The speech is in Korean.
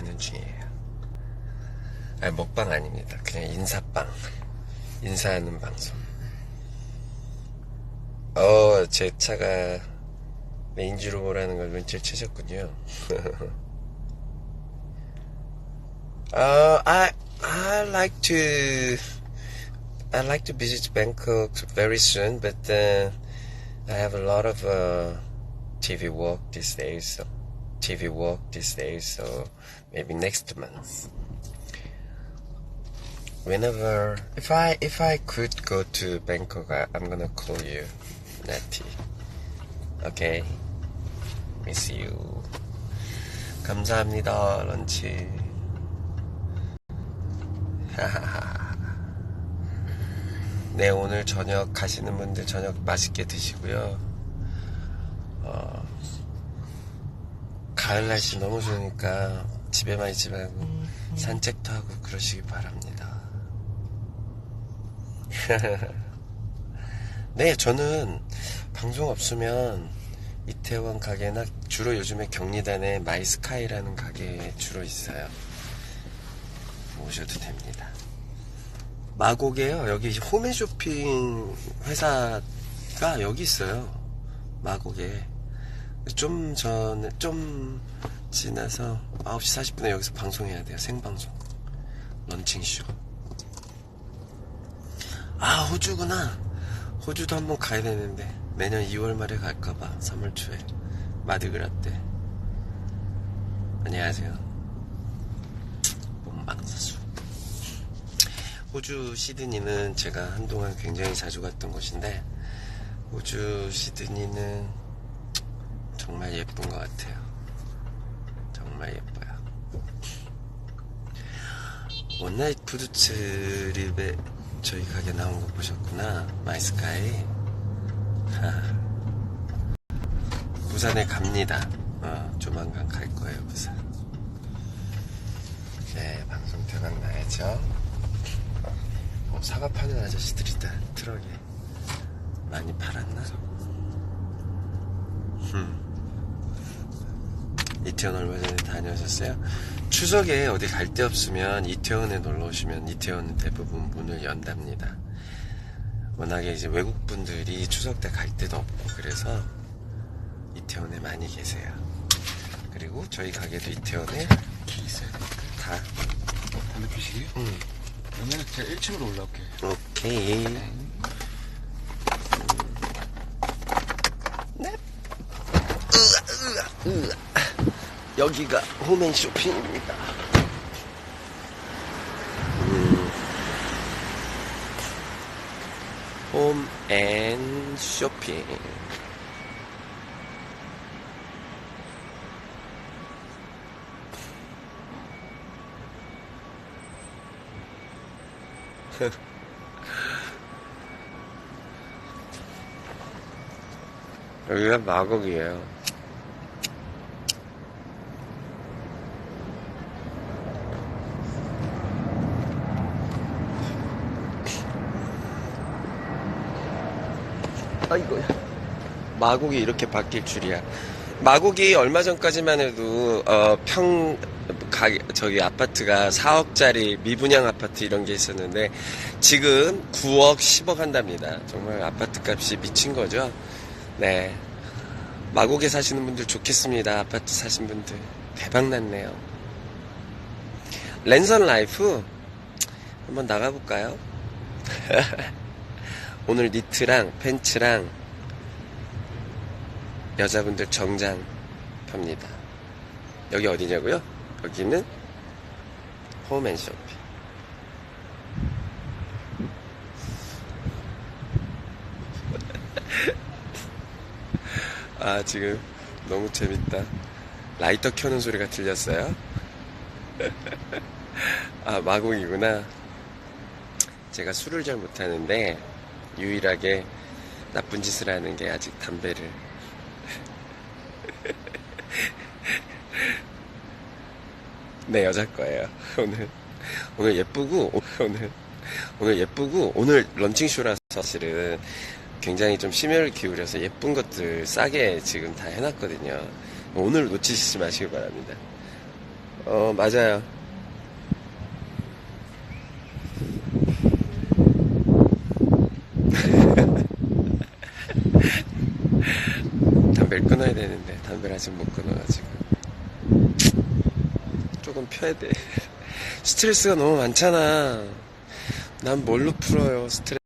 가는 중이에요. 아, 먹방 아닙니다. 그냥 인사빵. 인사하는 방송. 어, 제 차가 레인지로버라는 걸 눈치를 채셨군요. uh, I, I like to, I like to visit Bangkok very soon, but uh, I have a lot of uh, TV work these days, so TV work these days, so maybe next month. Whenever, if I if I could go to Bangkok, I, I'm gonna call you, Natty. Okay, miss you. 감사합니다, 런치. 네, 오늘 저녁 가시는 분들 저녁 맛있게 드시고요. 가을 날씨 너무 좋으니까 집에만 있지 말고 산책도 하고 그러시기 바랍니다. 네, 저는 방송 없으면 이태원 가게나 주로 요즘에 경리단에 마이스카이라는 가게에 주로 있어요. 오셔도 됩니다. 마곡에요. 여기 홈앤쇼핑 회사가 여기 있어요. 마곡에. 좀 전에, 좀 지나서 9시 40분에 여기서 방송해야 돼요. 생방송. 런칭쇼. 아, 호주구나. 호주도 한번 가야 되는데. 내년 2월 말에 갈까봐. 3월 초에. 마드그라 때. 안녕하세요. 본방사수. 호주 시드니는 제가 한동안 굉장히 자주 갔던 곳인데 호주 시드니는 정말 예쁜 것 같아요. 정말 예뻐요. 원나잇 푸드 트립에 저희 가게 나온 거 보셨구나. 마이스카이. 부산에 갑니다. 어, 조만간 갈 거예요, 부산. 네, 방송 대박 나야죠. 어, 사과 파는 아저씨들이 다 트럭에 많이 팔았나? 음. 이태원 얼마 전에 다녀오셨어요? 추석에 어디 갈 데 없으면 이태원에 놀러 오시면 이태원은 대부분 문을 연답니다. 워낙에 이제 외국 분들이 추석 때 갈 데도 없고 그래서 이태원에 많이 계세요. 그리고 저희 가게도 이태원에 돼. 다 담배 피시게요? 음. 그러면 제가 1층으로 올라올게요. 오케이. 네. 으아, 으아, 으아. 여기가 홈앤 쇼핑입니다. 음. 홈앤 쇼핑. 여기가 마곡이에요. 아이고야. 마곡이 이렇게 바뀔 줄이야. 마곡이 얼마 전까지만 해도 어, 평 가, 저기 아파트가 4억짜리 미분양 아파트 이런 게 있었는데 지금 9억, 10억 한답니다. 정말 아파트 값이 미친 거죠. 네. 마곡에 사시는 분들 좋겠습니다. 아파트 사신 분들. 대박 났네요. 랜선 라이프 한번 나가 볼까요? 오늘 니트랑 팬츠랑 여자분들 정장 팝니다. 여기 어디냐고요? 여기는 홈앤쇼핑. 아, 지금 너무 재밌다. 라이터 켜는 소리가 들렸어요? 아, 마곡이구나. 제가 술을 잘 못하는데, 유일하게 나쁜 짓을 하는 게 아직 담배를. 네, 여자 거예요. 오늘. 오늘 예쁘고, 오늘, 오늘 예쁘고, 오늘 런칭쇼라서 사실은 굉장히 좀 심혈을 기울여서 예쁜 것들 싸게 지금 다 해놨거든요. 오늘 놓치시지 마시기 바랍니다. 어, 맞아요. 담배를 끊어야 되는데, 담배를 아직 못 끊어가지고. 조금 펴야 돼. 스트레스가 너무 많잖아. 난 뭘로 풀어요, 스트레스.